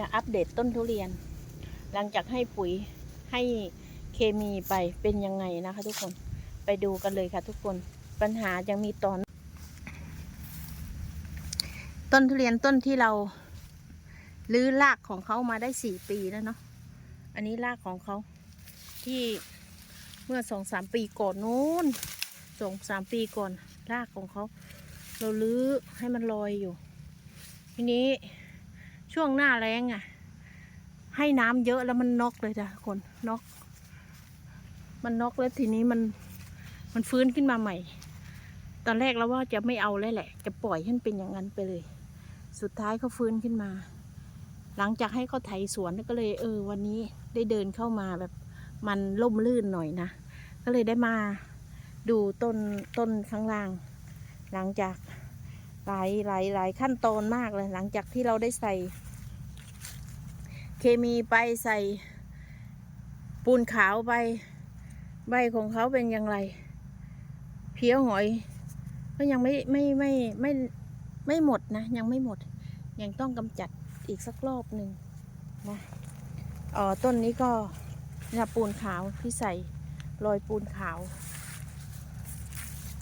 จะอัปเดตต้นทุเรียน หลังจากให้ปุ๋ยให้เคมีไปเป็นยังไงนะคะ ทุกคนไปดูกันเลยค่ะทุกคนปัญหายังมีตอน ต้นทุเรียนต้นที่เราลื้อรากของเขามาได้สี่ปีแล้วเนาะอันนี้รากของเขาที่เมื่อสองสามปีก่อนนู้นสองสามปีก่อนรากของเขา เราลื้อให้มันลอยอยู่ ทีนี้ ช่วงหน้าแรงอะ่ะ ให้น้ำเยอะแล้วมันนกเลยจ้ะคนนก มันนกแล้วทีนี้มันมันฟื้นขึ้นมาใหม่ ตอนแรกเราว่าจะไม่เอาเลยแหละ จะปล่อยให้มันเป็นอย่างนั้นไปเลย สุดท้ายเขาฟื้นขึ้นมา หลังจากให้เขาไถสวนก็เลยเออ วันนี้ได้เดินเข้ามาแบบมันล่มลื่นหน่อยนะ ก็เลยได้มาดูต้นต้นข้างล่าง หลังจาก หลายหลายหลายขั้นตอนมากเลย หลังจากที่เราได้ใส่ เคมีไปใส่ปูนขาวไป ใบของเขาเป็นอย่างไร เพี้ยวหอยก็ยังไม่ไม่ไม่ไม่ไม่ไม่หมดนะ ยังไม่หมด ยังต้องกำจัดอีกสักรอบหนึ่งนะอ๋อต้นนี้ก็นี่ยปูนขาวที่ใส่รอยปูนขาว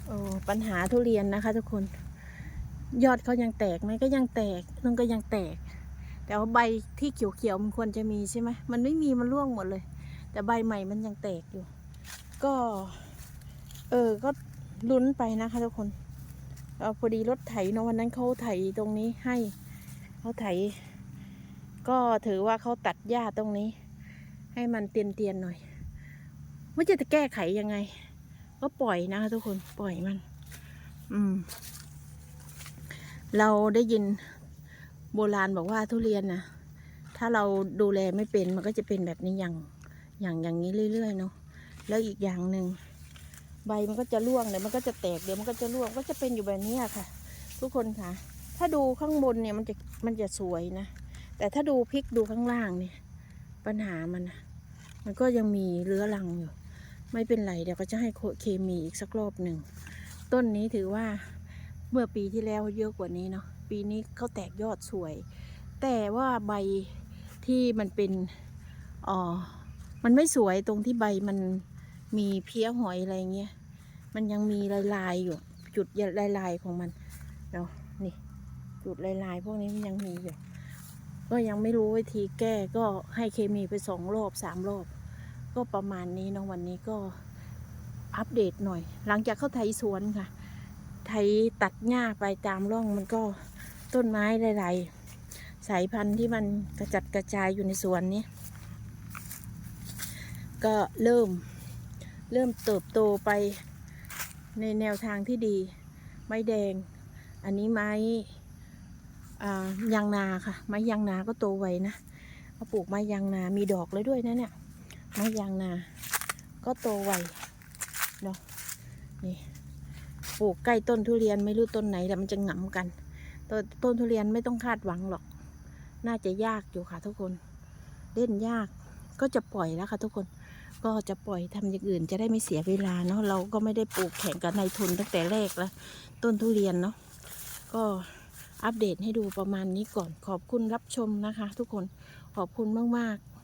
โอ้ปัญหาทุเรียนนะคะทุกคน ยอดเขายังแตกไหมก็ยังแตกนั่นก็ยังแตก แต่ว่าใบที่เขียวๆมันควรจะมีใช่ไหมมันไม่มีมันร่วงหมดเลย แต่ใบใหม่มันยังแตกอยู่ ก็ เออก็ลุ้นไปนะคะทุกคนเออพอดีรถไถเนอะวันนั้นเขาไถตรงนี้ให้เขาไถ ก็ถือว่าเขาตัดหญ้าตรงนี้ ให้มันเตียนๆหน่อยว่าจะแก้ไขยังไง ก็ปล่อยนะคะทุกคนปล่อยมัน อืม เราได้ยินโบราณบอกว่าทุเรียนนะถ้าเราดูแลไม่เป็นมันก็จะเป็นแบบนี้อย่างอย่างอย่างนี้เรื่อยๆเนาะแล้วอีกอย่างหนึ่งใบมันก็จะร่วงเดี๋ยวมันก็จะแตกเดี๋ยวมันก็จะร่วงก็จะเป็นอยู่แบบนี้ค่ะ ทุกคนค่ะ ถ้าดูข้างบนเนี่ยมันจะมันจะสวยนะ แต่ถ้าดูพลิกดูข้างล่างเนี่ย ปัญหามันนะมันก็ยังมีเรื้อรังอยู่ ไม่เป็นไรเดี๋ยวก็จะให้เคมีอีกสักรอบหนึ่งต้นนี้ถือว่า เมื่อปีที่แล้วเยอะกว่านี้เนาะปีนี้เขาแตกยอดสวย แต่ว่าใบที่มันเป็นอ๋อมันไม่สวยตรงที่ใบมันมีเพี้ยหอยอะไรเงี้ยมันยังมีลายลายๆอยู่ จุดลายลายๆของมันเนาะนี่ จุดลายลายๆ พวกนี้มันยังมีอยู่ก็ยังไม่รู้วิธีแก้ก็ให้เคมีไปสองรอบสามรอบ ก็ประมาณนี้เนาะวันนี้ก็อัปเดตหน่อย หลังจากเข้าไถสวนค่ะ ไถตัดหญ้าไปตามร่องมันก็ต้นไม้หลายๆสายพันธุ์ที่มันกระจัดกระจายอยู่ในสวนนี้ ก็เริ่มเริ่มเติบโตไปในแนวทางที่ดี ไม้แดง อันนี้ไม้ยางนาค่ะ ไม้ยางนาก็โตไวนะเขาปลูกไม้ยางนา มีดอกเลยด้วยนะเนี่ย ไม้ยางนา ก็โตไวเนาะนี่ ปลูกใกล้ต้นทุเรียนไม่รู้ต้นไหนแต่มันจะหงำกันต้นต้นทุเรียนไม่ต้องคาดหวังหรอก น่าจะยากอยู่ค่ะทุกคน เล่นยากก็จะปล่อยแล้วค่ะทุกคน ก็จะปล่อยทำอย่างอื่นจะได้ไม่เสียเวลาเนาะเราก็ไม่ได้ปลูกแข่งกับนายทุนตั้งแต่แรกแล้วต้นทุเรียนเนาะก็อัปเดตให้ดูประมาณนี้ก่อนขอบคุณรับชมนะคะ ทุกคนขอบคุณมากๆ